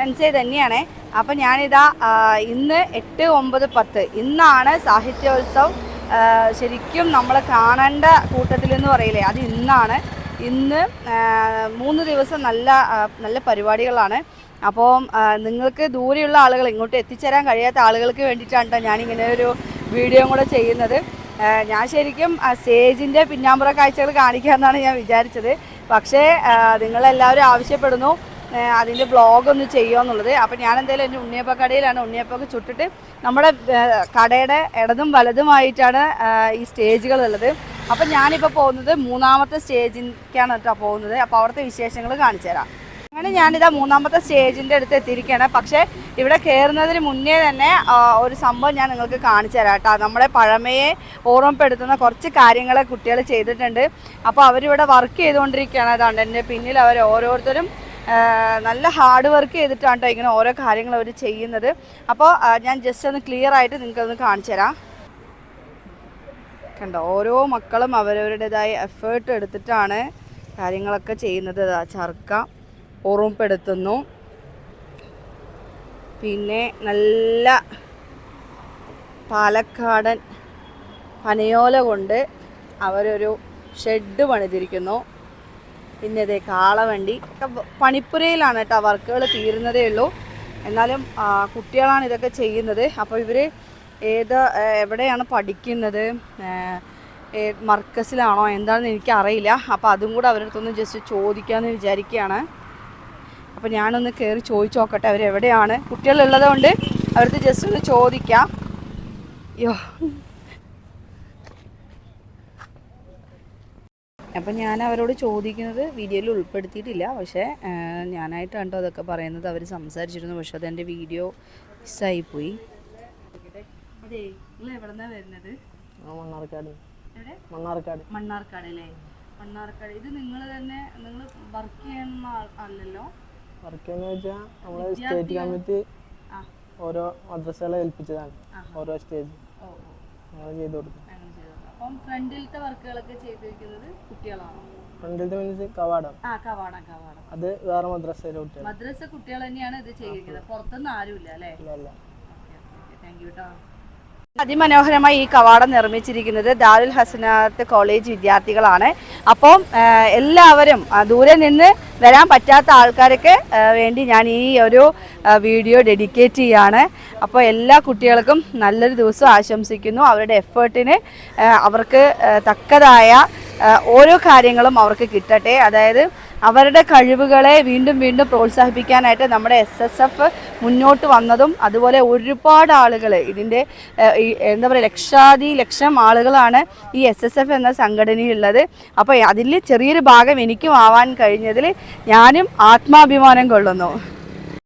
സെൻസേ തന്നെയാണ്. അപ്പം ഞാനിതാ ഇന്ന് എട്ട് ഒമ്പത് പത്ത്. ഇന്നാണ് സാഹിത്യോത്സവം ശരിക്കും നമ്മൾ കാണേണ്ട കൂട്ടത്തിൽ എന്ന് പറയില്ലേ അത് ഇന്നാണ്. ഇന്ന് മൂന്ന് ദിവസം നല്ല നല്ല പരിപാടികളാണ്. അപ്പോൾ നിങ്ങൾക്ക് ദൂരെയുള്ള ആളുകൾ ഇങ്ങോട്ട് എത്തിച്ചേരാൻ കഴിയാത്ത ആളുകൾക്ക് വേണ്ടിയിട്ടാണ് ട്ടോ ഞാനിങ്ങനെ ഒരു വീഡിയോ കൂടെ ചെയ്യുന്നത്. ഞാൻ ശരിക്കും സ്റ്റേജിന്റെ പിന്നാമ്പുറ കാഴ്ചകൾ കാണിക്കാമെന്നാണ് ഞാൻ വിചാരിച്ചത്. പക്ഷേ നിങ്ങളെല്ലാവരും ആവശ്യപ്പെടുന്നു. അതിന്റെ ബ്ലോഗ് ഒന്ന് ചെയ്യുമോ എന്നുള്ളത് അപ്പോൾ ഞാൻ എന്തായാലും എന്റെ ഉണ്ണിയപ്പ കടയിലാണ് ഉണ്ണിയപ്പൊക്കെ ചുട്ടിട്ട് നമ്മുടെ കടയുടെ ഇടതും വലതുമായിട്ടാണ് ഈ സ്റ്റേജുകൾ ഉള്ളത് അപ്പം ഞാനിപ്പോൾ പോകുന്നത് മൂന്നാമത്തെ സ്റ്റേജിലേക്കാണ് കേട്ടോ പോകുന്നത്. അപ്പോൾ അവിടുത്തെ വിശേഷങ്ങൾ കാണിച്ചു തരാം. അങ്ങനെ ഞാനിതാ മൂന്നാമത്തെ സ്റ്റേജിന്റെ അടുത്ത് എത്തിയിരിക്കുകയാണ്. പക്ഷേ ഇവിടെ കയറുന്നതിന് മുന്നേ തന്നെ ഒരു സംഭവം ഞാൻ നിങ്ങൾക്ക് കാണിച്ചു തരാം കേട്ടോ. നമ്മുടെ പഴമയെ ഓർമ്മപ്പെടുത്തുന്ന കുറച്ച് കാര്യങ്ങൾ കുട്ടികൾ ചെയ്തിട്ടുണ്ട്. അപ്പോൾ അവരിവിടെ വർക്ക് ചെയ്തുകൊണ്ടിരിക്കുകയാണ്. അതാണ് എന്റെ പിന്നിൽ അവർ ഓരോരുത്തരും നല്ല ഹാർഡ് വർക്ക് ചെയ്തിട്ടാണ് കേട്ടോ ഇങ്ങനെ ഓരോ കാര്യങ്ങൾ അവർ ചെയ്യുന്നത്. അപ്പോൾ ഞാൻ ജസ്റ്റ് ഒന്ന് ക്ലിയർ ആയിട്ട് നിങ്ങൾക്കൊന്ന് കാണിച്ചു തരാം. കണ്ടോ ഓരോ മക്കളും അവരവരുടേതായ എഫേർട്ട് എടുത്തിട്ടാണ് കാര്യങ്ങളൊക്കെ ചെയ്യുന്നത്. ചർക്ക ഉറുമ്പെടുത്തുന്നു. പിന്നെ നല്ല പാലക്കാടൻ പനയോല കൊണ്ട് അവരൊരു ഷെഡ് പണിതിരിക്കുന്നു. പിന്നെ ഇതേ കാളവണ്ടി. പണിപ്പുരയിലാണ് കേട്ടോ വർക്കുകൾ തീരുന്നതേ ഉള്ളൂ. എന്നാലും കുട്ടികളാണ് ഇതൊക്കെ ചെയ്യുന്നത്. അപ്പോൾ ഇവർ ഏത് എവിടെയാണ് പഠിക്കുന്നത്? മർക്കസിലാണോ? എന്താണെന്ന് എനിക്കറിയില്ല. അപ്പോൾ അതും കൂടെ അവരുടെ അടുത്തൊന്ന് ജസ്റ്റ് ചോദിക്കാമെന്ന് വിചാരിക്കുകയാണ് അപ്പോൾ ഞാനൊന്ന് കയറി ചോദിച്ചു നോക്കട്ടെ അവരെവിടെയാണ് കുട്ടികളുള്ളത് കൊണ്ട് അവരടുത്ത് ജസ്റ്റ് ഒന്ന് ചോദിക്കാം. അയ്യോ അപ്പം ഞാൻ അവരോട് ചോദിക്കുന്നത് വീഡിയോയിൽ ഉൾപ്പെടുത്തിയിട്ടില്ല. പക്ഷേ ഞാനായിട്ട് കണ്ടോ അതൊക്കെ പറയുന്നത്. അവർ സംസാരിച്ചിരുന്നു. പക്ഷെ അതെന്റെ വീഡിയോ മിസ്സായിപ്പോയി മണ്ണാർക്കാട്. മണ്ണാർക്കാട്. മണ്ണാർക്കാട് അല്ലേ? മണ്ണാർക്കാട്. ഇത് നിങ്ങൾ തന്നെ നിങ്ങൾ വർക്ക് ചെയ്യുന്ന അല്ലല്ലോ? വർക്ക് എന്ന് വെച്ചാൽ നമ്മളെ സ്റ്റേറ്റ് കമ്മിറ്റി ആ. ഓരോ മദ്രസകളെ ഏൽപ്പിച്ചതാണ്. ഓരോ സ്റ്റേജ് ഞങ്ങൾ ചെയ്തു ചെയ്തത് അപ്പം ഫ്രണ്ടിലത്തെ വർക്കുകളൊക്കെ ചെയ്തിരിക്കുന്നത് കുട്ടികളാണോ. ഫ്രണ്ടിലത്തെ മീൻസ് കവാടം. ആ കവാടം കവാടം. അത് വേറെ മദ്രസയിലെ കുട്ടികൾ മദ്രസ കുട്ടികൾ തന്നെയാണ് ഇത് ചെയ്തിരിക്കുന്നത്. പുറത്തുനിന്ന് ആരും അല്ലേ? ഇല്ല അല്ലേ താങ്ക് യു കേട്ടോ അതിമനോഹരമായി ഈ കവാടം നിർമ്മിച്ചിരിക്കുന്നത് ദാരുൽ ഹസനാത്ത് കോളേജ് വിദ്യാർത്ഥികളാണ്. അപ്പം എല്ലാവരും ദൂരെ നിന്ന് വരാൻ പറ്റാത്ത ആൾക്കാർക്ക് വേണ്ടി ഞാൻ ഈ ഒരു വീഡിയോ ഡെഡിക്കേറ്റ് ചെയ്യാണ്. അപ്പോൾ എല്ലാ കുട്ടികൾക്കും നല്ലൊരു ദിവസം ആശംസിക്കുന്നു. അവരുടെ എഫേർട്ടിന് അവർക്ക് തക്കതായ ഓരോ കാര്യങ്ങളും അവർക്ക് കിട്ടട്ടെ. അതായത് അവരുടെ കഴിവുകളെ വീണ്ടും വീണ്ടും പ്രോത്സാഹിപ്പിക്കാനായിട്ട് നമ്മുടെ എസ് എസ് എഫ് മുന്നോട്ട് വന്നതും അതുപോലെ ഒരുപാട് ആളുകൾ ഇതിന്റെ എന്താ പറയുക ലക്ഷാതി ലക്ഷം ആളുകളാണ് ഈ എസ് എസ് എഫ് എന്ന സംഘടനയുള്ളത് അപ്പോൾ അതിൽ ചെറിയൊരു ഭാഗം എനിക്കും ആവാൻ കഴിഞ്ഞതിൽ ഞാനും ആത്മാഭിമാനം കൊള്ളുന്നു.